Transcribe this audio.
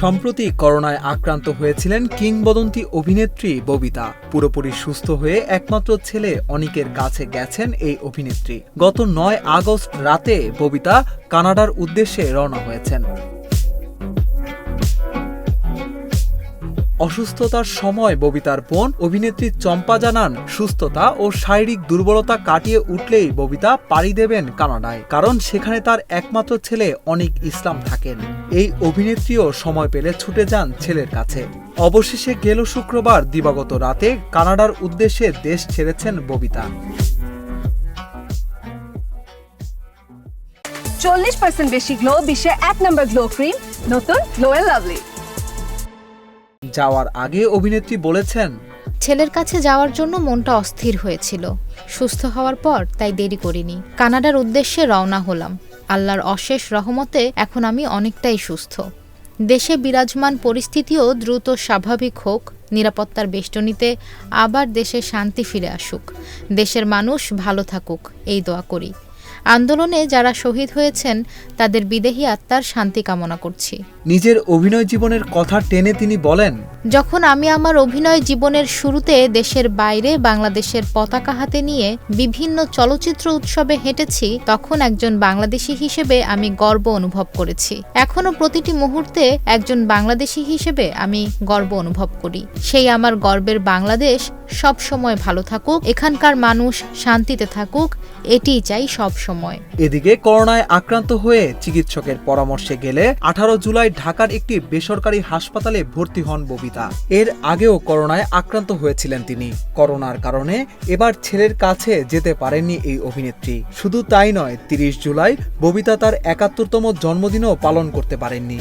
সম্প্রতি করোনায় আক্রান্ত হয়েছিলেন কিংবদন্তি অভিনেত্রী ববিতা। পুরোপুরি সুস্থ হয়ে একমাত্র ছেলে অনিকের কাছে গেছেন এই অভিনেত্রী। গত নয় আগস্ট রাতে ববিতা কানাডার উদ্দেশ্যে রওনা হয়েছেন। অসুস্থতার সময় ববিতার বোন অভিনেত্রী চম্পা জানান, সুস্থতা ও শারীরিক দুর্বলতা কাটিয়ে উঠলেই ববিতা পাড়ি দেবেন কানাডায়, কারণ সেখানে তার একমাত্র ছেলে অনিক ইসলাম থাকেন। এই অভিনেত্রীও সময় পেলে ছুটে যান ছেলের কাছে। অবশেষে গেল শুক্রবার দিবাগত রাতে কানাডার উদ্দেশ্যে দেশ ছেড়েছেন ববিতা। চল্লিশ পার্সেন্ট বেশি গ্লো বিশ্বের এক নম্বর গ্লো ক্রিম, নতুন গ্লো লাভলি যাওয়ার আগে অভিনেত্রী বলেছেন, ছেলের কাছে যাওয়ার জন্য মনটা অস্থির হয়েছিল। সুস্থ হওয়ার পর তাই দেরি করিনি। কানাডার উদ্দেশ্যে রওনা হলাম। আল্লাহর অশেষ রহমতে এখন আমি অনেকটাই সুস্থ। দেশে বিরাজমান পরিস্থিতিও দ্রুত স্বাভাবিক হোক, নিরাপত্তার বেষ্টনীতে আবার দেশে শান্তি ফিরে আসুক। দেশের মানুষ ভালো থাকুক, এই দোয়া করি। আন্দোলনে যারা শহীদ হয়েছেন তাদের বিদেহী আত্মার শান্তি কামনা করছি। নিজের অভিনয় জীবনের কথা টেনে তিনি বলেন যখন আমি আমার অভিনয় জীবনের শুরুতে দেশের বাইরে বাংলাদেশের পতাকা হাতে নিয়ে বিভিন্ন চলচ্চিত্র উৎসবে হেঁটেছি তখন একজন বাংলাদেশি হিসেবে আমি গর্ব অনুভব করেছি। এখনও প্রতিটি মুহূর্তে একজন বাংলাদেশি হিসেবে আমি গর্ব অনুভব করি। সেই আমার গর্বের বাংলাদেশ সব সময় ভালো থাকুক এখানকার মানুষ শান্তিতে থাকুক এটিই চাই সব সময়। এদিকে করোনায় আক্রান্ত হয়ে চিকিৎসকের পরামর্শে গেলে আঠারো জুলাই ঢাকার একটি বেসরকারি হাসপাতালে ভর্তি হন ববিতা। এর আগেও করোনায় আক্রান্ত হয়েছিলেন তিনি। করোনার কারণে এবার ছেলের কাছে যেতে পারেননি এই অভিনেত্রী। শুধু তাই নয়, তিরিশ জুলাই ববিতা তার একাত্তরতম জন্মদিনও পালন করতে পারেননি।